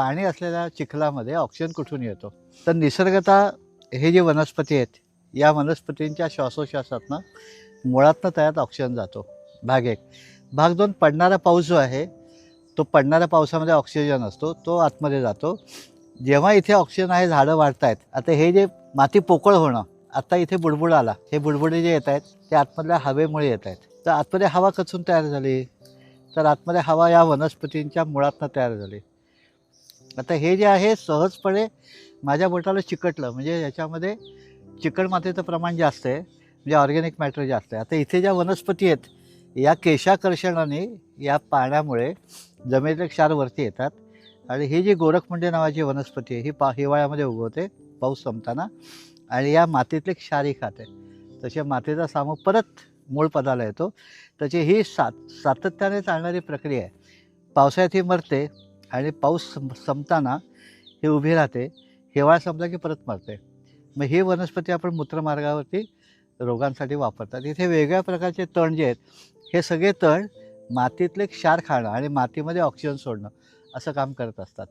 पाणी असलेल्या चिखलामध्ये ऑक्सिजन कुठून येतो? तर निसर्गता हे जे वनस्पती आहेत या वनस्पतींच्या श्वासोश्वासातनं मुळातनं तयात ऑक्सिजन जातो. भाग एक. भाग दोन पडणारा पाऊस जो आहे तो पडणाऱ्या पावसामध्ये ऑक्सिजन असतो तो आतमध्ये जातो. जेव्हा इथे ऑक्सिजन आहे झाडं वाढत आहेत आता हे जे माती पोकळ होणं आता इथे बुडबुड आला. हे बुडबुडे जे येत आहेत ते आतमधल्या हवेमुळे येत आहेत तर आतमध्ये हवा कचून तयार झाली? तर आतमध्ये हवा या वनस्पतींच्या मुळातनं तयार झाली. आता हे जे आहे सहजपणे माझ्या बोटाला चिकटलं. म्हणजे याच्यामध्ये चिकट मातीचं प्रमाण जास्त आहे. म्हणजे ऑर्गॅनिक मॅटर जास्त आहे. आता इथे ज्या वनस्पती आहेत या केशाकर्षणाने या पाण्यामुळे जमिनीतले क्षार वरती येतात. आणि ही जी गोरखमुंडे नावाची वनस्पती आहे ही पा हिवाळ्यामध्ये उगवते पाऊस संपताना. आणि या मातीतले क्षारही खाते. तसे मातीचा सामू परत मूळ पदाला येतो. त्याची ही सात सातत्याने चालणारी प्रक्रिया आहे. पावसाळ्यात ही मरते आणि पाऊस सं संपताना हे उभी राहते. हिवाळा संपला की परत मरते मग ही वनस्पती आपण मूत्रमार्गावरती रोगांसाठी वापरतात. इथे वेगळ्या प्रकारचे तण जे आहेत हे सगळे तण मातीतले क्षार खाणं आणि मातीमध्ये ऑक्सिजन सोडणं असं काम करत असतात.